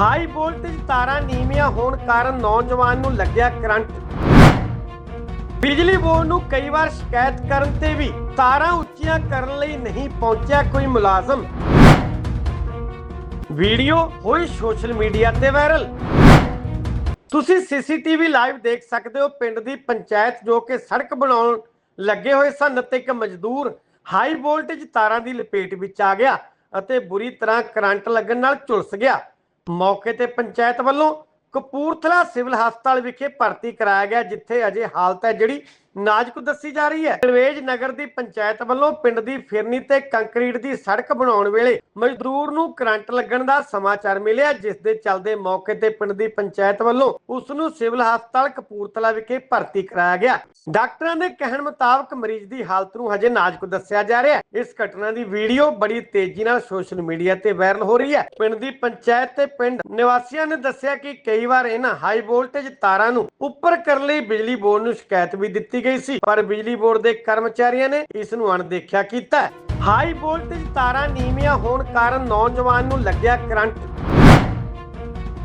High voltage ਤਾਰਾਂ ਨੀਵੀਆਂ ਹੋਣ ਕਾਰਨ ਨੌਜਵਾਨ ਨੂੰ ਲੱਗਿਆ ਕਰੰਟ। ਬਿਜਲੀ ਬੋਰਡ ਨੂੰ ਕਈ ਵਾਰ ਸ਼ਿਕਾਇਤ ਕਰਨ ਤੇ ਵੀ ਤਾਰਾਂ ਉੱਚੀਆਂ ਕਰਨ ਲਈ ਨਹੀਂ ਪਹੁੰਚਿਆ ਕੋਈ ਮੁਲਾਜ਼ਮ। ਵੀਡੀਓ ਹੋਈ ਸੋਸ਼ਲ ਮੀਡੀਆ ਤੇ ਵਾਇਰਲ। ਤੁਸੀਂ ਸੀਸੀਟੀਵੀ ਲਾਈਵ ਦੇਖ ਸਕਦੇ ਹੋ, ਪਿੰਡ ਦੀ ਪੰਚਾਇਤ ਜੋ ਕਿ ਸੜਕ ਬਣਾਉਣ ਲੱਗੇ ਹੋਏ ਸਨ ਅਤੇ ਇੱਕ ਮਜ਼ਦੂਰ ਹਾਈ ਵੋਲਟੇਜ ਤਾਰਾਂ ਦੀ ਲਪੇਟ ਵਿੱਚ ਆ ਗਿਆ ਅਤੇ ਬੁਰੀ ਤਰ੍ਹਾਂ ਕਰੰਟ ਲੱਗਣ ਨਾਲ ਝੁਲਸ ਗਿਆ। ਮੌਕੇ ਤੇ ਪੰਚਾਇਤ ਵੱਲੋਂ ਕਪੂਰਥਲਾ ਸਿਵਲ ਹਸਪਤਾਲ ਵਿਖੇ ਭਰਤੀ ਕਰਾਇਆ ਗਿਆ, ਜਿੱਥੇ ਅਜੇ ਹਾਲਤ ਹੈ ਜਿਹੜੀ ਨਾਜ਼ੁਕ ਦੱਸੀ ਜਾ ਰਹੀ ਹੈ। ਰਵੇਜ ਨਗਰ ਦੀ ਪੰਚਾਇਤ ਵੱਲੋਂ ਪਿੰਡ ਦੀ ਫਿਰਨੀ ਤੇ ਕੰਕਰੀਟ ਦੀ ਸੜਕ ਬਣਾਉਣ ਵੇਲੇ ਮਜ਼ਦੂਰ ਨੂੰ ਕਰੰਟ ਲੱਗਣ ਦਾ ਸਮਾਚਾਰ ਮਿਲਿਆ, ਜਿਸ ਦੇ ਚੱਲਦੇ ਮੌਕੇ ਤੇ ਪਿੰਡ ਦੀ ਪੰਚਾਇਤ ਵੱਲੋਂ ਉਸ ਨੂੰ ਸਿਵਲ ਹਸਪਤਾਲ ਕਪੂਰਥਲਾ ਵਿਖੇ ਭਰਤੀ ਕਰਾਇਆ ਗਿਆ। ਡਾਕਟਰਾਂ ਦੇ ਕਹਿਣ ਮੁਤਾਬਕ ਮਰੀਜ਼ ਦੀ ਹਾਲਤ ਨੂੰ ਹਜੇ ਨਾਜ਼ੁਕ ਦੱਸਿਆ ਜਾ ਰਿਹਾ ਹੈ। ਇਸ ਘਟਨਾ ਦੀ ਵੀਡੀਓ ਬੜੀ ਤੇਜ਼ੀ ਨਾਲ ਸੋਸ਼ਲ ਮੀਡੀਆ ਤੇ ਵਾਇਰਲ ਹੋ ਰਹੀ ਹੈ। ਪਿੰਡ ਦੀ ਪੰਚਾਇਤ ਤੇ ਪਿੰਡ ਨਿਵਾਸੀਆਂ ਨੇ ਦੱਸਿਆ ਕਿ ਕਈ ਵਾਰ ਇਹਨਾਂ ਹਾਈ ਵੋਲਟੇਜ ਤਾਰਾਂ ਨੂੰ ਉੱਪਰ ਕਰਨ ਲਈ ਬਿਜਲੀ ਬੋਰਡ ਨੂੰ ਸ਼ਿਕਾਇਤ ਵੀ ਦਿੱਤੀ ਗਈ ਸੀ, ਪਰ ਬਿਜਲੀ ਬੋਰਡ ਦੇ ਕਰਮਚਾਰੀਆਂ ਨੇ ਇਸ ਨੂੰ ਅਣਦੇਖਿਆ ਕੀਤਾ ਹਾਈ ਵੋਲਟੇਜ ਤਾਰਾਂ ਨੀਵੀਆਂ ਹੋਣ ਕਾਰਨ ਨੌਜਵਾਨ ਨੂੰ ਲੱਗਿਆ ਕਰੰਟ।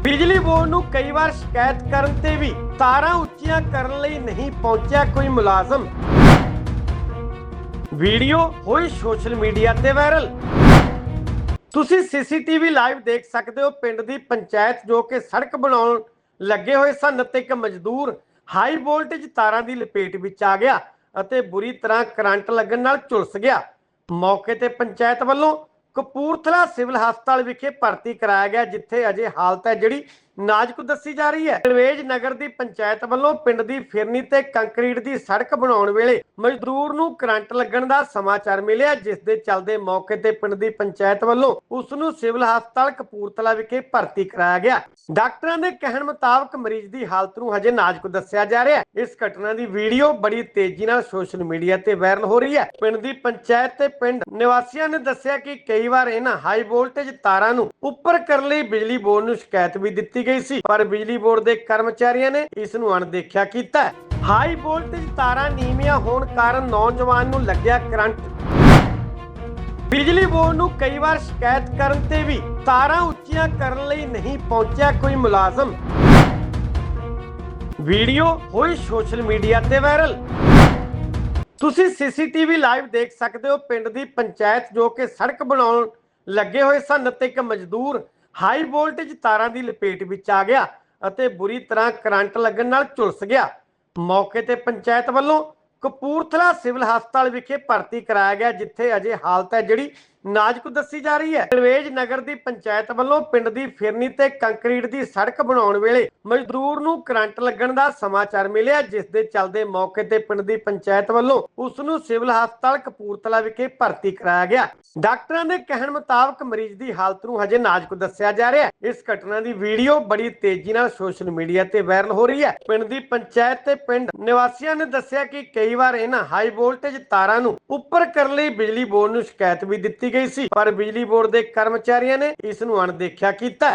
ਬਿਜਲੀ ਬੋਰਡ ਨੂੰ ਕਈ ਵਾਰ ਸ਼ਿਕਾਇਤ ਕਰਨ ਤੇ ਵੀ ਤਾਰਾਂ ਉੱਚੀਆਂ ਕਰਨ ਲਈ ਨਹੀਂ ਪਹੁੰਚਿਆ ਕੋਈ ਮੁਲਾਜ਼ਮ। ਵੀਡੀਓ ਹੋਈ ਸੋਸ਼ਲ ਮੀਡੀਆ ਤੇ ਵਾਇਰਲ। ਤੁਸੀਂ ਸੀਸੀਟੀਵੀ ਲਾਈਵ ਦੇਖ ਸਕਦੇ ਹੋ, ਪਿੰਡ ਦੀ ਪੰਚਾਇਤ ਜੋ ਕਿ ਸੜਕ ਬਣਾਉਣ ਲੱਗੇ ਹੋਏ ਸਨ ਅਤੇ ਇੱਕ ਮਜ਼ਦੂਰ ਹਾਈ ਵੋਲਟੇਜ ਤਾਰਾਂ ਦੀ ਲਪੇਟ ਵਿੱਚ ਆ ਗਿਆ ਅਤੇ ਬੁਰੀ ਤਰ੍ਹਾਂ ਕਰੰਟ ਲੱਗਣ ਨਾਲ ਝੁਲਸ ਗਿਆ। ਮੌਕੇ ਤੇ ਪੰਚਾਇਤ ਵੱਲੋਂ ਕਪੂਰਥਲਾ ਸਿਵਲ ਹਸਪਤਾਲ ਵਿਖੇ ਭਰਤੀ ਕਰਾਇਆ ਗਿਆ, ਜਿੱਥੇ ਅਜੇ ਹਾਲਤ ਹੈ ਜਿਹੜੀ ਨਾਜ਼ੁਕ ਦੱਸੀ ਜਾ ਰਹੀ ਹੈ। ਰਵੇਜ ਨਗਰ ਦੀ ਪੰਚਾਇਤ ਵੱਲੋਂ ਪਿੰਡ ਦੀ ਫਿਰਨੀ ਤੇ ਕੰਕਰੀਟ ਦੀ ਸੜਕ ਬਣਾਉਣ ਵੇਲੇ ਮਜ਼ਦੂਰ ਨੂੰ ਕਰੰਟ ਲੱਗਣ ਦਾ ਸਮਾਚਾਰ ਮਿਲਿਆ, ਜਿਸ ਦੇ ਚੱਲਦੇ ਮੌਕੇ ਤੇ ਪਿੰਡ ਦੀ ਪੰਚਾਇਤ ਵੱਲੋਂ ਉਸ ਨੂੰ ਸਿਵਲ ਹਸਪਤਾਲ ਕਪੂਰਥਲਾ ਵਿਖੇ ਭਰਤੀ ਕਰਾਇਆ ਗਿਆ। ਡਾਕਟਰਾਂ ਦੇ ਕਹਿਣ ਮੁਤਾਬਕ ਮਰੀਜ਼ ਦੀ ਹਾਲਤ ਨੂੰ ਹਜੇ ਨਾਜ਼ੁਕ ਦੱਸਿਆ ਜਾ ਰਿਹਾ ਹੈ। ਇਸ ਘਟਨਾ ਦੀ ਵੀਡੀਓ ਬੜੀ ਤੇਜ਼ੀ ਨਾਲ ਸੋਸ਼ਲ ਮੀਡੀਆ ਤੇ ਵਾਇਰਲ ਹੋ ਰਹੀ ਹੈ। ਪਿੰਡ ਦੀ ਪੰਚਾਇਤ ਤੇ ਪਿੰਡ ਨਿਵਾਸੀਆਂ ਨੇ ਦੱਸਿਆ ਕਿ ਕਈ ਵਾਰ ਇਹਨਾਂ ਹਾਈ ਵੋਲਟੇਜ ਤਾਰਾਂ ਨੂੰ ਉੱਪਰ ਕਰਨ ਲਈ ਬਿਜਲੀ ਬੋਰਡ ਨੂੰ ਸ਼ਿਕਾਇਤ ਵੀ ਦਿੱਤੀ ਗਈ ਸੀ, ਪਰ ਬਿਜਲੀ ਬੋਰਡ ਦੇ ਕਰਮਚਾਰੀਆਂ ਨੇ ਇਸ ਨੂੰ ਅਣਦੇਖਿਆ ਕੀਤਾ ਹਾਈ ਵੋਲਟੇਜ ਤਾਰਾਂ ਨੀਵੀਆਂ ਹੋਣ ਕਾਰਨ ਨੌਜਵਾਨ ਨੂੰ ਲੱਗਿਆ ਕਰੰਟ। ਬਿਜਲੀ ਬੋਰਡ ਨੂੰ ਕਈ ਵਾਰ ਸ਼ਿਕਾਇਤ ਕਰਨ ਤੇ ਵੀ ਤਾਰਾਂ ਉੱਚੀਆਂ ਕਰਨ ਲਈ ਨਹੀਂ ਪਹੁੰਚਿਆ ਕੋਈ ਮੁਲਾਜ਼ਮ। ਵੀਡੀਓ ਹੋਈ ਸੋਸ਼ਲ ਮੀਡੀਆ ਤੇ ਵਾਇਰਲ। ਤੁਸੀਂ ਸੀਸੀਟੀਵੀ ਲਾਈਵ ਦੇਖ ਸਕਦੇ ਹੋ, ਪਿੰਡ ਦੀ ਪੰਚਾਇਤ ਜੋ ਕਿ ਸੜਕ ਬਣਾਉਣ ਲੱਗੇ ਹੋਏ ਸਨ ਅਤੇ ਇੱਕ ਮਜ਼ਦੂਰ ਹਾਈ ਵੋਲਟੇਜ ਤਾਰਾਂ ਦੀ ਲਪੇਟ ਵਿੱਚ ਆ ਗਿਆ ਅਤੇ ਬੁਰੀ ਤਰ੍ਹਾਂ ਕਰੰਟ ਲੱਗਣ ਨਾਲ ਝੁਲਸ ਗਿਆ। ਮੌਕੇ ਤੇ ਪੰਚਾਇਤ ਵੱਲੋਂ ਕਪੂਰਥਲਾ ਸਿਵਲ ਹਸਪਤਾਲ ਵਿਖੇ ਭਰਤੀ ਕਰਾਇਆ ਗਿਆ, ਜਿੱਥੇ ਅਜੇ ਹਾਲਤ ਹੈ ਜਿਹੜੀ ਨਾਜ਼ੁਕ ਦੱਸੀ ਜਾ ਰਹੀ ਹੈ। ਰਵੇਜ ਨਗਰ ਦੀ ਪੰਚਾਇਤ ਵੱਲੋਂ ਪਿੰਡ ਦੀ ਫਿਰਨੀ ਤੇ ਕੰਕਰੀਟ ਦੀ ਸੜਕ ਬਣਾਉਣ ਵੇਲੇ ਮਜ਼ਦੂਰ ਨੂੰ ਕਰੰਟ ਲੱਗਣ ਦਾ ਸਮਾਚਾਰ ਮਿਲਿਆ, ਜਿਸ ਦੇ ਚੱਲਦੇ ਮੌਕੇ ਤੇ ਪਿੰਡ ਦੀ ਪੰਚਾਇਤ ਵੱਲੋਂ ਉਸ ਨੂੰ ਸਿਵਲ ਹਸਪਤਾਲ ਕਪੂਰਥਲਾ ਵਿਖੇ ਭਰਤੀ ਕਰਾਇਆ ਗਿਆ। ਡਾਕਟਰਾਂ ਦੇ ਕਹਿਣ ਮੁਤਾਬਕ ਮਰੀਜ਼ ਦੀ ਹਾਲਤ ਨੂੰ ਹਜੇ ਨਾਜ਼ੁਕ ਦੱਸਿਆ ਜਾ ਰਿਹਾ ਹੈ। ਇਸ ਘਟਨਾ ਦੀ ਵੀਡੀਓ ਬੜੀ ਤੇਜ਼ੀ ਨਾਲ ਸੋਸ਼ਲ ਮੀਡੀਆ ਤੇ ਵਾਇਰਲ ਹੋ ਰਹੀ ਹੈ। ਪਿੰਡ ਦੀ ਪੰਚਾਇਤ ਤੇ ਪਿੰਡ ਨਿਵਾਸੀਆਂ ਨੇ ਦੱਸਿਆ ਕਿ ਕਈ ਵਾਰ ਇਹਨਾਂ ਹਾਈ ਵੋਲਟੇਜ ਤਾਰਾਂ ਨੂੰ ਉੱਪਰ ਕਰਨ ਲਈ ਬਿਜਲੀ ਬੋਰਡ ਨੂੰ ਸ਼ਿਕਾਇਤ ਵੀ ਦਿੱਤੀ ਗਈ ਸੀ। ਪਰ ਬਿਜਲੀ ਬੋਰਡ ਦੇ ਕਰਮਚਾਰੀਆਂ ਨੇ ਇਸ ਨੂੰ ਅਣਦੇਖਿਆ ਕੀਤਾ